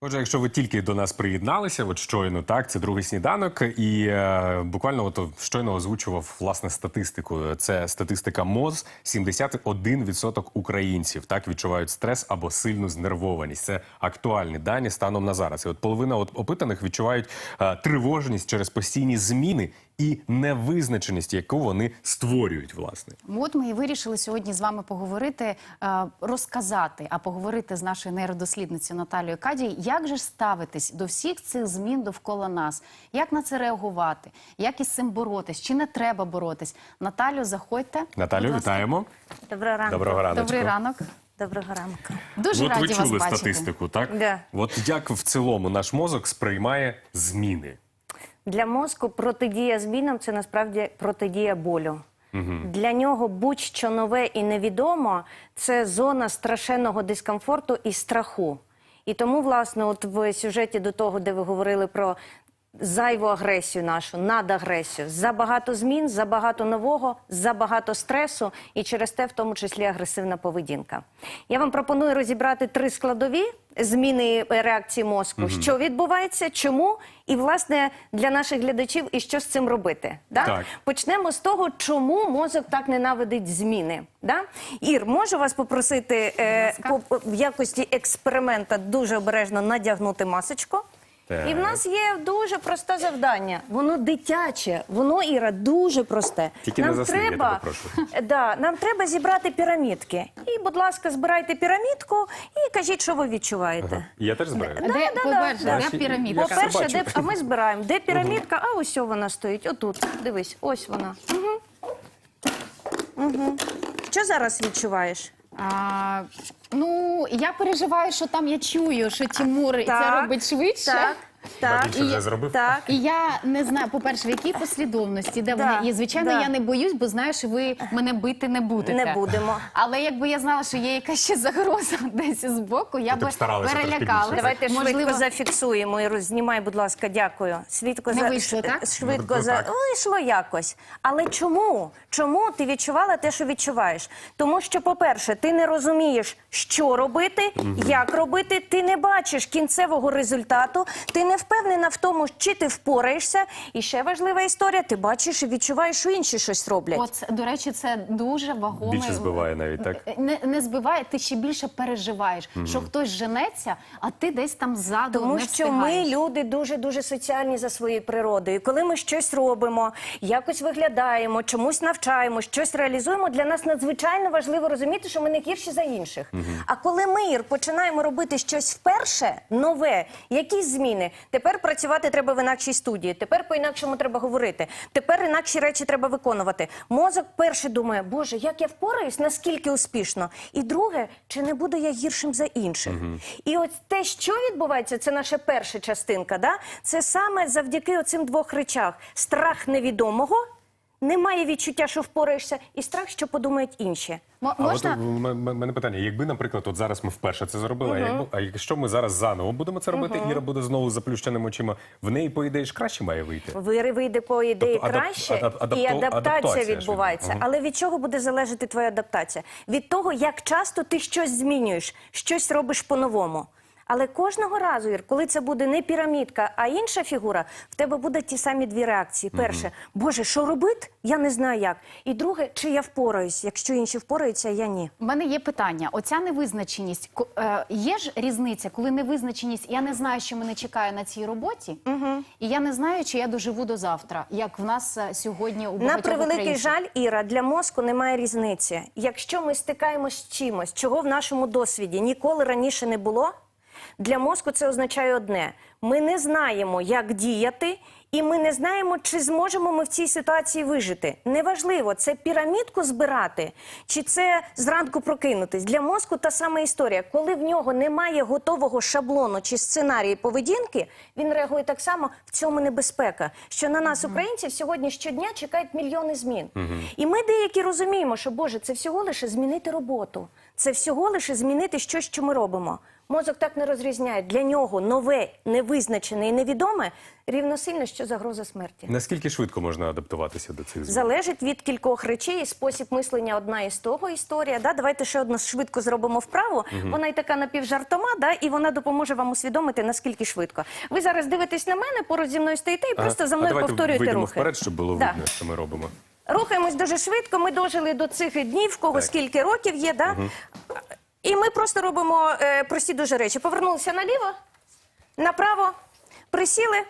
Отже, якщо ви тільки до нас приєдналися, от щойно так, це другий сніданок, і е, буквально от щойно озвучував власне статистику. Це статистика МОЗ. 71% українців так відчувають стрес або сильну знервованість. Це актуальні дані станом на зараз. І от половина от опитаних відчувають е, тривожність через постійні зміни і невизначеність, яку вони створюють, власне. От ми і вирішили сьогодні з вами поговорити, е, розказати, а поговорити з нашою нейродослідницею Наталією Кадій, як же ставитись до всіх цих змін довкола нас, як на це реагувати, як із цим боротись, чи не треба боротись. Наталю, заходьте. Наталю, вітаємо. Доброго ранку. Доброго раночку. Добрий ранок. Доброго ранку. Дуже Ну, от раді ви вас чули бачити. статистику, так? Да. От як в цілому наш мозок сприймає зміни? Для мозку протидія змінам це насправді протидія болю. Для нього будь-що нове і невідомо це зона страшенного дискомфорту і страху. І тому, власне, от в сюжеті до того, де ви говорили про зайву агресію нашу, надагресію, забагато змін, забагато нового, забагато стресу, і через те, в тому числі, агресивна поведінка. Я вам пропоную розібрати три складові зміни реакції мозку, що відбувається, чому, і власне для наших глядачів, і що з цим робити. Да? Так. Почнемо з того, чому мозок так ненавидить зміни. Да? Ір, можу вас попросити е, по, в якості експеримента дуже обережно надягнути масочку. Так. І в нас є дуже просте завдання. Воно дитяче, воно Іра дуже просте. Тільки не засни, я тебе прошу. Да, нам треба зібрати пірамідки. І, будь ласка, збирайте пірамідку і кажіть, що ви відчуваєте. Я теж збираю. Де, да, по-перше, да. де пірамідка? Я По-перше, де а ми збираємо. Де пірамідка? А ось вона стоїть. Отут. Дивись, ось вона. Угу. Угу. Що зараз відчуваєш? А, ну, я переживаю, що там я чую, що Тимур це Так, робить швидше. Так, так. Більше вже зробив? Так. І я не знаю, по-перше, в якій послідовності, де Да, вони є. Звичайно, да. я не боюсь, бо знаю, що ви мене бити не будете. Не будемо. Але якби я знала, що є якась ще загроза десь з боку, я ти б би старалася трошки перелякалася. більше. Давайте Можливо, швидко зафіксуємо. Іру, знімай, будь ласка, дякую. Свідко Не за вийшло, ш- так? швидко Ну, за так. вийшло якось. Але чому? Чому ти відчувала те, що відчуваєш? Тому що, по-перше, ти не розумієш, що робити, як робити. Ти не бачиш кінцевого результату. Ти не впевнена в тому, чи ти впораєшся. І ще важлива історія: ти бачиш і відчуваєш, що інші щось роблять. От, до речі, це дуже вагомий... Більше збиває навіть, так? Не, не збиває, ти ще більше переживаєш, що хтось женеться, а ти десь там ззаду Тому не що ми люди дуже дуже соціальні за своєю природою. Коли ми щось робимо, якось виглядаємо, чомусь навчаємо, щось реалізуємо, для нас надзвичайно важливо розуміти, що ми не гірші за інших. А коли ми Ір, починаємо робити щось вперше, нове, якісь зміни, тепер працювати треба в інакшій студії, тепер по-інакшому треба говорити, тепер інакші речі треба виконувати. Мозок перше думає, Боже, як я впораюсь, наскільки успішно. І друге, чи не буду я гіршим за інших? І от те, що відбувається, це наша перша частинка. Да? Це саме завдяки оцим двох речах: страх невідомого. Немає відчуття, що впораєшся, і страх, що подумають інші. Мо- А можна? от у м- м- мене питання: якби, наприклад, от зараз ми вперше це зробили, а, якби, а якщо ми зараз заново будемо це робити, Іра буде знову з заплющеними очима, в неї, по ідеї, ж краще має вийти. Вири вийде по ідеї Тобто адап- краще, адап- і адаптація адаптація ж відбувається. відбу- Але від чого буде залежати твоя адаптація? Від того, як часто ти щось змінюєш, щось робиш по-новому. Але кожного разу, Ір, коли це буде не пірамідка, а інша фігура, в тебе будуть ті самі дві реакції. Перше, Боже, що робити? Я не знаю як. І друге, чи я впораюсь, якщо інші впораються, я ні. У мене є питання. Оця невизначеність. е, є ж різниця, коли невизначеність, я не знаю, що мене чекає на цій роботі, і я не знаю, чи я доживу до завтра, як в нас е, сьогодні у На превеликий українців. жаль, Іра, для мозку немає різниці. Якщо ми стикаємось з чимось, чого в нашому досвіді ніколи раніше не було, для мозку це означає одне: ми не знаємо, як діяти. І ми не знаємо, чи зможемо ми в цій ситуації вижити. Неважливо, це пірамідку збирати, чи це зранку прокинутись. Для мозку та сама історія. Коли в нього немає готового шаблону чи сценарії поведінки, він реагує так само. В цьому небезпека. Що на нас, українців, сьогодні щодня чекають мільйони змін. І ми деякі розуміємо, що Боже, це всього лише змінити роботу. це всього лише змінити щось, що ми робимо. Мозок так не розрізняє. Для нього нове, невизначене і невідоме рівносильно, що загроза смерті. Наскільки швидко можна адаптуватися до цих змін? Залежить від кількох речей. і Спосіб мислення одна із того історія. Да? Давайте ще одну швидко зробимо вправу. Вона і така напівжартома, да? і вона допоможе вам усвідомити, наскільки швидко. Ви зараз дивитесь на мене, поруч зі мною стоїте і Ага. просто за а мною давайте повторюєте вийдемо рухи. вперед, щоб було Да. видно, що ми робимо. Рухаємось дуже швидко. Ми дожили до цих днів, в кого Так. скільки років є. Да? І ми просто робимо е, прості дуже речі. Повернулися наліво, направо, присіли,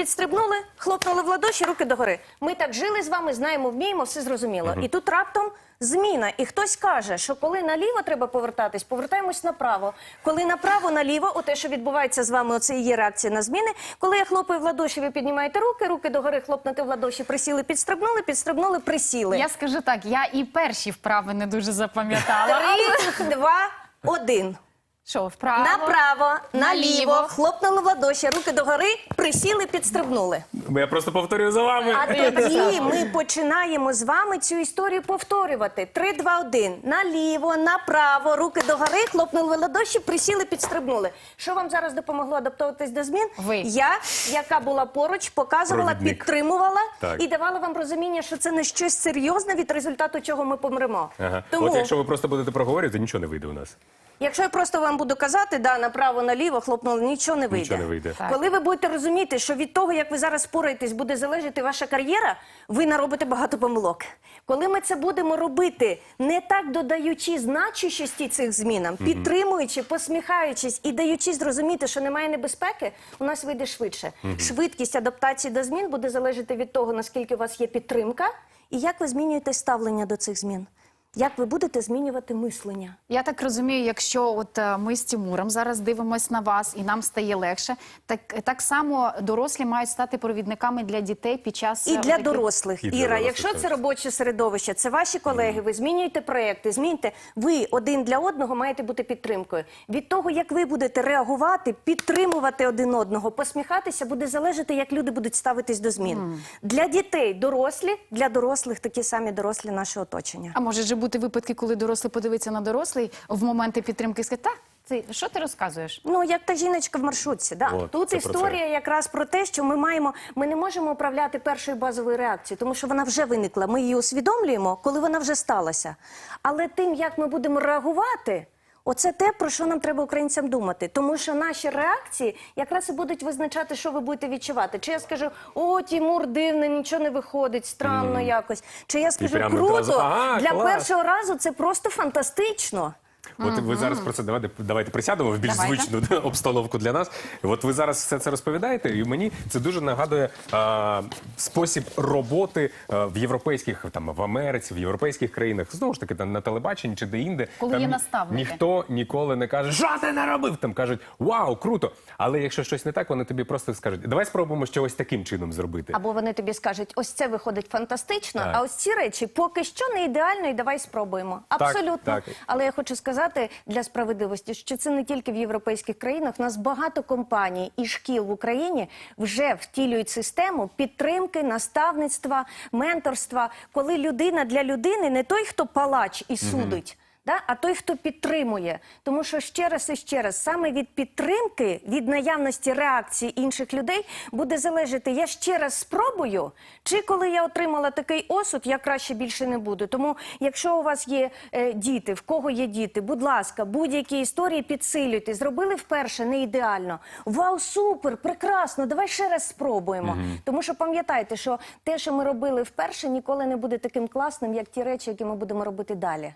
підстрибнули, хлопнули в ладоші, руки догори. Ми так жили з вами, знаємо, вміємо, все зрозуміло. І тут раптом зміна. І хтось каже, що коли наліво треба повертатись, повертаємось направо. Коли направо, наліво, оте, що відбувається з вами, оце і є реакція на зміни. Коли я хлопаю в ладоші, ви піднімаєте руки, руки догори, хлопнете в ладоші, присіли, підстрибнули, підстрибнули, присіли. Я скажу так, я і перші вправи не дуже запам'ятала. Три, два, один. Що, вправо? Направо, наліво, Наліво. хлопнули в ладоші, руки догори, присіли, підстрибнули. Я просто повторюю за вами. А тоді ми починаємо з вами цю історію повторювати. Три, два, один. Наліво, направо, руки догори, хлопнули в ладоші, присіли, підстрибнули. Що вам зараз допомогло адаптуватись до змін? Ви. Я, яка була поруч, показувала, Провідник. підтримувала Так. і давала вам розуміння, що це не щось серйозне, від результату чого ми помремо. Ага. Тому... От якщо ви просто будете проговорювати, нічого не вийде у нас. Якщо я просто вам буду казати, да, направо, наліво, хлопнули, нічого не вийде. Нічого не вийде. Так. Коли ви будете розуміти, що від того, як ви зараз спораєтесь, буде залежати ваша кар'єра, ви наробите багато помилок. Коли ми це будемо робити, не так додаючи значущості цих змінам, підтримуючи, посміхаючись і даючи зрозуміти, що немає небезпеки, у нас вийде швидше. Швидкість адаптації до змін буде залежати від того, наскільки у вас є підтримка, і як ви змінюєте ставлення до цих змін. Як ви будете змінювати мислення? Я так розумію, якщо от е, ми з Тимуром зараз дивимось на вас і нам стає легше, так, так само дорослі мають стати провідниками для дітей під час І е, для таких- дорослих, І для Іра, дорослих, якщо так. це робоче середовище, це ваші колеги, ви змінюєте проекти, зміньте. Ви один для одного маєте бути підтримкою. Від того, як ви будете реагувати, підтримувати один одного, посміхатися, буде залежати, як люди будуть ставитись до змін. Для дітей дорослі, для дорослих такі самі дорослі наше оточення. А може ж бути випадки, коли дорослий подивиться на дорослий в моменти підтримки і скаже, так, ти що ти розказуєш? Ну, як та жіночка в маршрутці. Да. О, Тут про історія якраз про те, що ми маємо, ми не можемо управляти першою базовою реакцією, тому що вона вже виникла. Ми її усвідомлюємо, коли вона вже сталася. Але тим, як ми будемо реагувати. Оце те, про що нам треба українцям думати, тому що наші реакції якраз і будуть визначати, що ви будете відчувати. Чи я скажу, о, Тімур дивний, нічого не виходить, странно якось. Чи я скажу, круто, «Ага, для клас». першого разу це просто фантастично. От ви зараз про це давайте, давайте присядемо в більш Давайте. звичну обстановку для нас. От ви зараз все це розповідаєте, і мені це дуже нагадує а, спосіб роботи а, в європейських там в Америці, в європейських країнах. Знову ж таки, там на телебаченні чи де-інде. Коли там є наставники. Ніхто ніколи не каже, що ти не робив. Там кажуть, вау, круто. Але якщо щось не так, вони тобі просто скажуть, давай спробуємо ще ось таким чином зробити. Або вони тобі скажуть, ось це виходить фантастично, Так. а ось ці речі поки що не ідеально, і давай спробуємо. Абсолютно. так. Але я хочу сказати для справедливості, що це не тільки в європейських країнах. У нас багато компаній і шкіл в Україні вже втілюють систему підтримки, наставництва, менторства, коли людина для людини не той, хто палач і судить. Да? А той, хто підтримує. Тому що ще раз і ще раз, саме від підтримки, від наявності реакції інших людей буде залежати, я ще раз спробую, чи коли я отримала такий осуд, я краще більше не буду. Тому, якщо у вас є е, діти, в кого є діти, будь ласка, будь-які історії підсилюйте. Зробили вперше не ідеально. Вау, супер, прекрасно, давай ще раз спробуємо. Тому що пам'ятайте, що те, що ми робили вперше, ніколи не буде таким класним, як ті речі, які ми будемо робити далі.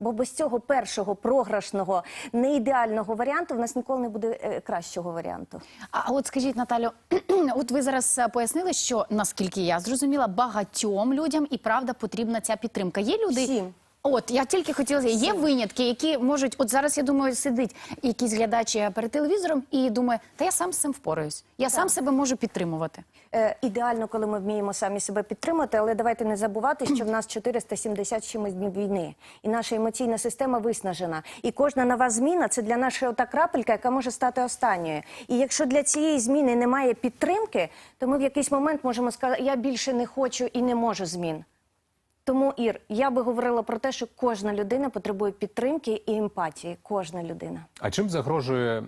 Бо без цього першого програшного, неідеального варіанту в нас ніколи не буде е, кращого варіанту. А от скажіть, Наталю, от ви зараз е, пояснили, що наскільки я зрозуміла, багатьом людям і правда потрібна ця підтримка. Є люди. Всім. От я тільки хотіла є винятки, які можуть, от зараз я думаю, сидить якийсь глядач е, перед телевізором і думає, та я сам з цим впораюсь. Я сам себе можу підтримувати. Е, ідеально, коли ми вміємо самі себе підтримати, але давайте не забувати, що в нас 470 з чимось днів війни, і наша емоційна система виснажена. І кожна нова зміна це для нашої ота крапелька, яка може стати останньою. І якщо для цієї зміни немає підтримки, то ми в якийсь момент можемо сказати, я більше не хочу і не можу змін. Тому, Ір, я би говорила про те, що кожна людина потребує підтримки і емпатії. Кожна людина. А чим загрожує,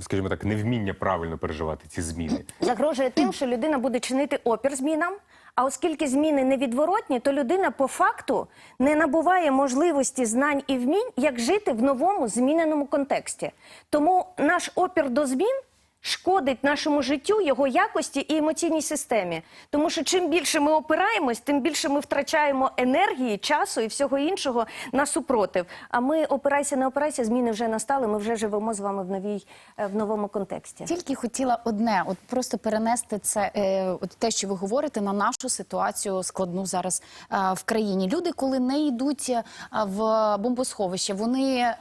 скажімо так, невміння правильно переживати ці зміни? Загрожує тим, що людина буде чинити опір змінам. А оскільки зміни невідворотні, то людина по факту не набуває можливості знань і вмінь, як жити в новому зміненому контексті. Тому наш опір до змін шкодить нашому життю, його якості і емоційній системі. Тому що чим більше ми опираємось, тим більше ми втрачаємо енергії, часу і всього іншого на супротив. А ми опирайся, не опирайся, зміни вже настали. Ми вже живемо з вами в новій е, в новому контексті. Тільки хотіла одне, от просто перенести це, е, от те, що ви говорите, на нашу ситуацію складну зараз е, в країні. Люди, коли не йдуть е, в бомбосховище, вони е,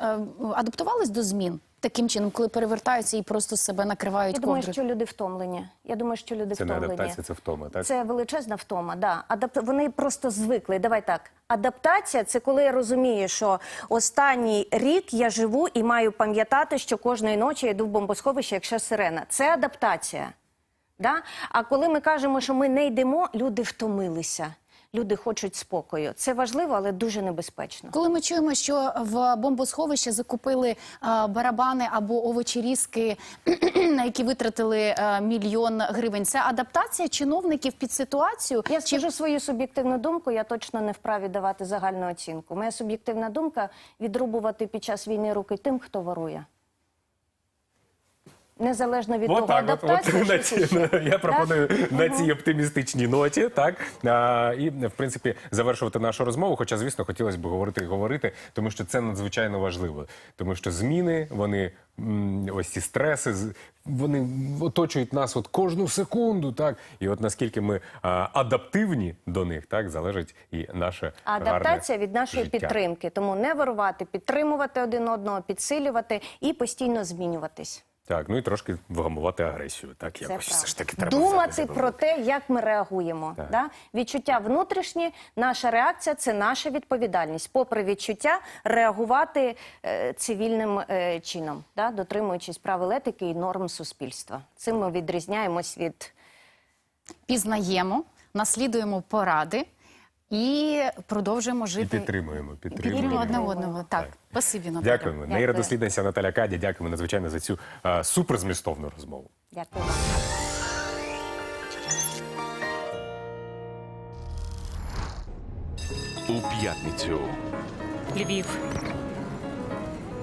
адаптувались до змін таким чином, коли перевертаються і просто себе накривають Я думаю, ковдрою? що люди втомлені. Я думаю, що люди Це не втомлені. адаптація, це втома, так? Це величезна втома. Да. Адап... Вони просто звикли. Давай так. Адаптація це коли я розумію, що останній рік я живу і маю пам'ятати, що кожної ночі я йду в бомбосховище, якщо сирена. Це адаптація. Да? А коли ми кажемо, що ми не йдемо, люди втомилися. Люди хочуть спокою. Це важливо, але дуже небезпечно. Коли ми чуємо, що в бомбосховище закупили е, барабани або овочерізки, на які витратили е, мільйон гривень, це адаптація чиновників під ситуацію? Я Чи скажу свою суб'єктивну думку, я точно не вправі давати загальну оцінку. Моя суб'єктивна думка відрубувати під час війни руки тим, хто ворує. Незалежно від того, Отак, от, на ці, я пропоную на цій оптимістичній ноті, так а, і в принципі завершувати нашу розмову. Хоча, звісно, хотілося б говорити і говорити, тому що це надзвичайно важливо. Тому що зміни, вони ось ці стреси, вони оточують нас от кожну секунду, так і от наскільки ми а, адаптивні до них, так залежить і наше А гарне адаптація від нашої життя. підтримки. Тому не ворувати, підтримувати один одного, підсилювати і постійно змінюватись. Так, ну і трошки вгамувати агресію. Так, якось все ж таки треба думати взяти про те, як ми реагуємо. Так. Да? Відчуття внутрішні, наша реакція це наша відповідальність. Попри відчуття, реагувати е, цивільним е, чином, да? дотримуючись правил етики і норм суспільства. Цим ми відрізняємось від пізнаємо, наслідуємо поради і продовжуємо І жити підтримуємо, Підтримуємо підтримуємо. одне одного. Так, спасибі, Наталя. Дякуємо. Нейродослідниця Наталя Кадя. Дякуємо надзвичайно за цю а, суперзмістовну розмову. дякую. у п'ятницю. Львів.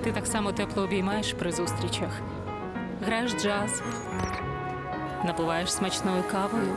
Ти так само тепло обіймаєш при зустрічах. Граєш джаз, напиваєш смачною кавою.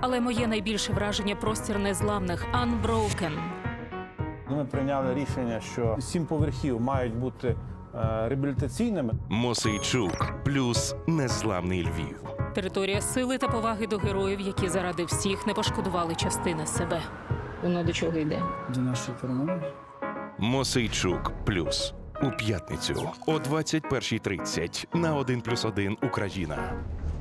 Але моє найбільше враження простір незламних Unbroken. Ми прийняли рішення, що сім поверхів мають бути е, реабілітаційними. Мосейчук плюс незламний Львів. Територія сили та поваги до героїв, які заради всіх не пошкодували частини себе. Воно до чого йде? До нашої перемоги. Мосейчук плюс у п'ятницю о 21.30 на 1+,1 Україна.